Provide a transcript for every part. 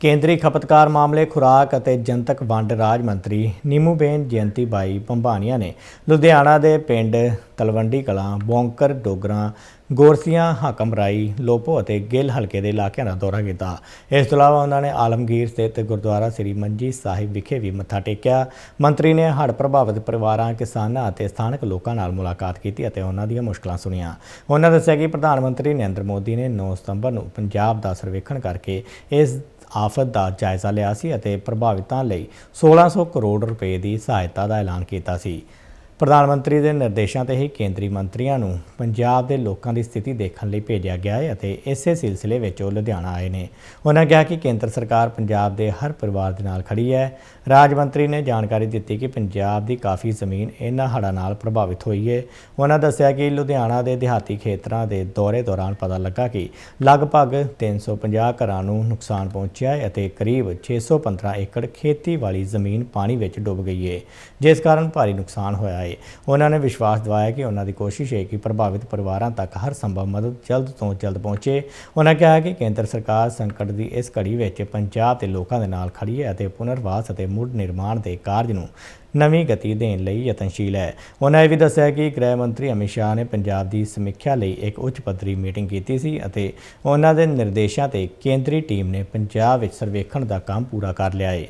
ਕੇਂਦਰੀ ਖਪਤਕਾਰ ਮਾਮਲੇ, ਖੁਰਾਕ ਅਤੇ ਜਨਤਕ ਵੰਡ ਰਾਜ ਮੰਤਰੀ ਨੀਮੂਬੇਨ ਜਯੰਤੀ ਬਾਈ ਭੰਬਾਨੀਆ ਨੇ ਲੁਧਿਆਣਾ ਦੇ ਪਿੰਡ ਤਲਵੰਡੀ ਕਲਾਂ, ਬੌਂਕਰ, ਡੋਗਰਾ, ਗੋਰਸੀਆਂ, ਹਾਕਮਰਾਈ, ਲੋਪੋ ਅਤੇ ਗਿੱਲ ਹਲਕੇ ਦੇ ਇਲਾਕਿਆਂ ਦਾ ਦੌਰਾ ਕੀਤਾ। ਇਸ ਤੋਂ ਇਲਾਵਾ ਉਹਨਾਂ ਨੇ ਆਲਮਗੀਰ ਸਥਿਤ ਗੁਰਦੁਆਰਾ ਸ੍ਰੀ ਮੰਜੀ ਸਾਹਿਬ ਵਿਖੇ ਵੀ ਮੱਥਾ ਟੇਕਿਆ। ਮੰਤਰੀ ਨੇ ਹੜ੍ਹ ਪ੍ਰਭਾਵਿਤ ਪਰਿਵਾਰਾਂ, ਕਿਸਾਨਾਂ ਅਤੇ ਸਥਾਨਕ ਲੋਕਾਂ ਨਾਲ ਮੁਲਾਕਾਤ ਕੀਤੀ ਅਤੇ ਉਹਨਾਂ ਦੀਆਂ ਮੁਸ਼ਕਲਾਂ ਸੁਣੀਆਂ। ਉਹਨਾਂ ਦੱਸਿਆ ਕਿ ਪ੍ਰਧਾਨ ਮੰਤਰੀ ਨਰਿੰਦਰ ਮੋਦੀ ਨੇ 9 ਸਤੰਬਰ ਨੂੰ ਪੰਜਾਬ ਦਾ ਸਰਵੇਖਣ ਕਰਕੇ ਇਸ ਆਫਤ ਦਾ ਜਾਇਜ਼ਾ ਲਿਆ ਸੀ ਅਤੇ ਪ੍ਰਭਾਵਿਤਾਂ ਲਈ 1600 ਕਰੋੜ ਰੁਪਏ ਦੀ ਸਹਾਇਤਾ ਦਾ ਐਲਾਨ ਕੀਤਾ ਸੀ। ਪ੍ਰਧਾਨ ਮੰਤਰੀ ਦੇ ਨਿਰਦੇਸ਼ਾਂ ਤੇ ਹੀ ਕੇਂਦਰੀ ਮੰਤਰੀਆਂ ਨੂੰ ਪੰਜਾਬ ਦੇ ਲੋਕਾਂ ਦੀ ਸਥਿਤੀ ਦੇਖਣ ਲਈ ਭੇਜਿਆ ਗਿਆ ਹੈ ਅਤੇ ਇਸੇ ਸਿਲਸਿਲੇ ਵਿੱਚ ਉਹ ਲੁਧਿਆਣਾ ਆਏ ਨੇ। ਉਹਨਾਂ ਕਿਹਾ ਕਿ ਕੇਂਦਰ ਸਰਕਾਰ ਪੰਜਾਬ ਦੇ ਹਰ ਪਰਿਵਾਰ ਦੇ ਨਾਲ ਖੜੀ ਹੈ। ਰਾਜ ਮੰਤਰੀ ਨੇ ਜਾਣਕਾਰੀ ਦਿੱਤੀ ਕਿ ਪੰਜਾਬ ਦੀ ਕਾਫੀ ਜ਼ਮੀਨ ਇਹਨਾਂ ਹੜ੍ਹਾਂ ਨਾਲ ਪ੍ਰਭਾਵਿਤ ਹੋਈ ਹੈ। ਉਹਨਾਂ ਦੱਸਿਆ ਕਿ ਲੁਧਿਆਣਾ ਦੇ ਦਿਹਾਤੀ ਖੇਤਰਾਂ ਦੇ ਦੌਰੇ ਦੌਰਾਨ ਪਤਾ ਲੱਗਾ ਕਿ ਲਗਭਗ 350 ਘਰਾਂ ਨੂੰ ਨੁਕਸਾਨ ਪਹੁੰਚਿਆ ਹੈ ਅਤੇ ਕਰੀਬ 615 ਏਕੜ ਖੇਤੀ ਵਾਲੀ ਜ਼ਮੀਨ ਪਾਣੀ ਵਿੱਚ ਡੁੱਬ ਗਈ ਹੈ। ਜਿਸ ਕਾਰਨ ਭਾਰੀ ਨੁਕਸਾਨ ਹੋਇਆ ਹੈ ਉਹਨਾਂ ਨੇ ਵਿਸ਼ਵਾਸ ਦਿਵਾਇਆ ਕਿ ਉਹਨਾਂ ਦੀ ਕੋਸ਼ਿਸ਼ ਹੈ ਕਿ ਪ੍ਰਭਾਵਿਤ ਪਰਿਵਾਰਾਂ ਤੱਕ ਹਰ ਸੰਭਵ ਮਦਦ ਜਲਦ ਤੋਂ ਜਲਦ ਪਹੁੰਚੇ। ਉਹਨਾਂ ਕਿਹਾ ਕਿ ਕੇਂਦਰ ਸਰਕਾਰ ਸੰਕਟ ਦੀ ਇਸ ਘੜੀ ਵਿੱਚ ਪੰਜਾਬ ਦੇ ਲੋਕਾਂ ਦੇ ਨਾਲ ਖੜੀ ਹੈ ਅਤੇ ਪੁਨਰਵਾਸ ਅਤੇ ਮੁੜ ਨਿਰਮਾਣ ਦੇ ਕਾਰਜ ਨੂੰ ਨਵੀਂ ਗਤੀ ਦੇਣ ਲਈ ਯਤਨਸ਼ੀਲ ਹੈ। ਉਹਨਾਂ ਇਹ ਵੀ ਦੱਸਿਆ ਕਿ ਗ੍ਰਹਿ ਮੰਤਰੀ ਅਮਿਤ ਸ਼ਾਹ ਨੇ ਪੰਜਾਬ ਦੀ ਸਮੀਖਿਆ ਲਈ ਇੱਕ ਉੱਚ ਪੱਧਰੀ ਮੀਟਿੰਗ ਕੀਤੀ ਸੀ ਅਤੇ ਉਹਨਾਂ ਦੇ ਨਿਰਦੇਸ਼ਾਂ ਤੇ ਕੇਂਦਰੀ ਟੀਮ ਨੇ ਪੰਜਾਬ ਵਿੱਚ ਸਰਵੇਖਣ ਦਾ ਕੰਮ ਪੂਰਾ ਕਰ ਲਿਆ ਹੈ।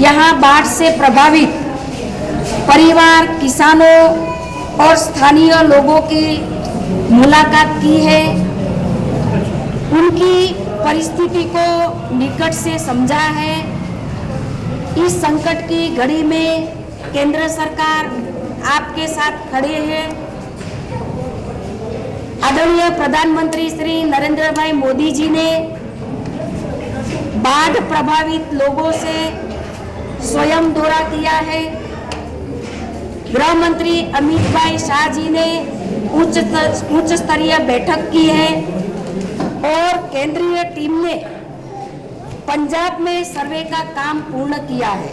यहाँ बाढ़ से प्रभावित परिवार, किसानों और स्थानीय लोगों की मुलाकात की है। उनकी परिस्थिति को निकट से समझा है। इस संकट की घड़ी में केंद्र सरकार आपके साथ खड़े हैं। आदरणीय प्रधानमंत्री श्री नरेंद्र भाई मोदी जी ने बाढ़ प्रभावित लोगों से स्वयं दौरा किया है। गृह मंत्री अमित भाई शाह जी ने उच्च उच्च स्तरीय बैठक की है और केंद्रीय टीम ने पंजाब में सर्वे का काम पूर्ण किया है।